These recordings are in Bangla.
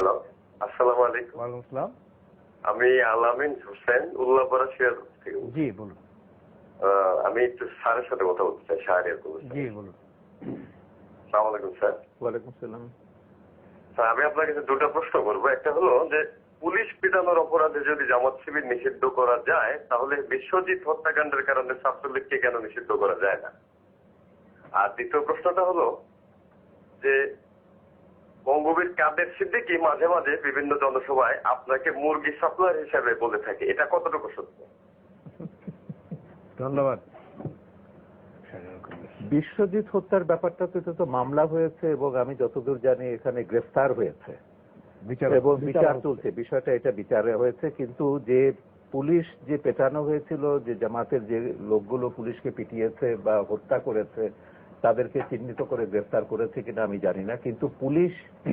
হ্যালো আসসালামু আলাইকুম। ওয়ালাইকুম আসসালাম। আমি আলামিন হোসেন উল্লাপাড়া শেয়ার থেকে জি বলুন। আমি একটু স্যারের সাথে কথা বলতে চাই শাহরিয়ার কবির জি বলুন। সালাম আলাইকুম স্যার। ওয়ালাইকুম সালাম। স্যার আমি আপনার কাছে দুটো প্রশ্ন করব। একটা হলো যে পুলিশ পিটানোর অপরাধে যদি জামাত শিবির নিষিদ্ধ করা যায় তাহলে বিশ্বজিৎ হত্যাকাণ্ডের কারণে ছাত্রলীগকে কেন নিষিদ্ধ করা যায় না? আর দ্বিতীয় প্রশ্নটা হলো যে বঙ্গবীর কাদের সিদ্দিকি মাঝে মাঝে বিভিন্ন জনসভায় আপনাকে মুরগি সাপ্লায়ার হিসেবে বলে থাকে। এটা কতটুকু সত্য? ধন্যবাদ। বিশ্বজিৎ হত্যার ব্যাপারটাতে তো তো মামলা হয়েছে এবং আমি যতদূর জানি এখানে গ্রেফতার হয়েছে। বিচার এবং বিচার চলছে। বিষয়টা এটা বিচারে হয়েছে কিন্তু যে পুলিশ যে পেটানো হয়েছিল যে জামাতের যে লোকগুলো পুলিশকে পিটিয়েছে বা হত্যা করেছে তাদেরকে চিহ্নিত করে গ্রেফতার করেছে কিনা আমি জানি না, কিন্তু পুলিশ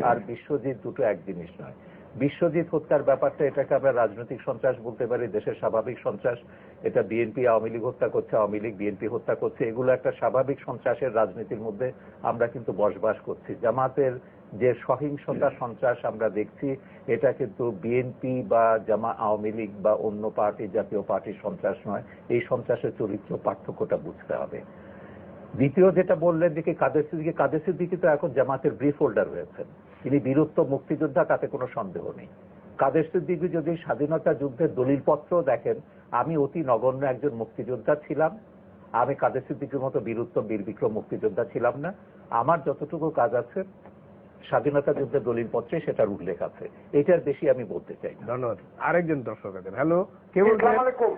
আর বিশ্বজিৎ দুটো এক জিনিস নয়। বিশ্বজিৎ হত্যার ব্যাপারটা এটাকে আমরা রাজনৈতিক সন্ত্রাস বলতে পারি, দেশের স্বাভাবিক সন্ত্রাস। এটা বিএনপি, আওয়ামী লীগ হত্যা করছে, আওয়ামী লীগ বিএনপি হত্যা করছে। এগুলো একটা স্বাভাবিক সন্ত্রাসের রাজনীতির মধ্যে আমরা কিন্তু বসবাস করছি। জামাতের যে সহিংসতা সন্ত্রাস আমরা দেখছি, এটা কিন্তু বিএনপি বা জামা আওয়ামী লীগ বা অন্য পার্টি জাতীয় পার্টির সন্ত্রাস নয়। এই সন্ত্রাসের চরিত্র পার্থক্যটা বুঝতে হবে। দ্বিতীয় যেটা বললেন যে কাদের সিদ্দিকি কাদের সিদ্দিকি তো এখন জামাতের ব্রিফ হোল্ডার হয়েছেন তিনি বীরত্ব মুক্তিযোদ্ধা তাতে কোনো সন্দেহ নেই। কাদের সিদ্দিকি যদি স্বাধীনতা যুদ্ধের দলিলপত্র দেখেন আমি অতি নগণ্য একজন মুক্তিযোদ্ধা ছিলাম। আমি কাদের সিদ্দিকির মতো বীরত্ব বীর বিক্রম মুক্তিযোদ্ধা ছিলাম না। আমার যতটুকু কাজ আছে স্বাধীনতা যুদ্ধের দলিলপত্রে সেটার উল্লেখ আছে। এটার বেশি আমি বলতে চাই না। ধন্যবাদ। আরেকজন দর্শক আছেন। হ্যালো কে বলছেন? আলাইকুম।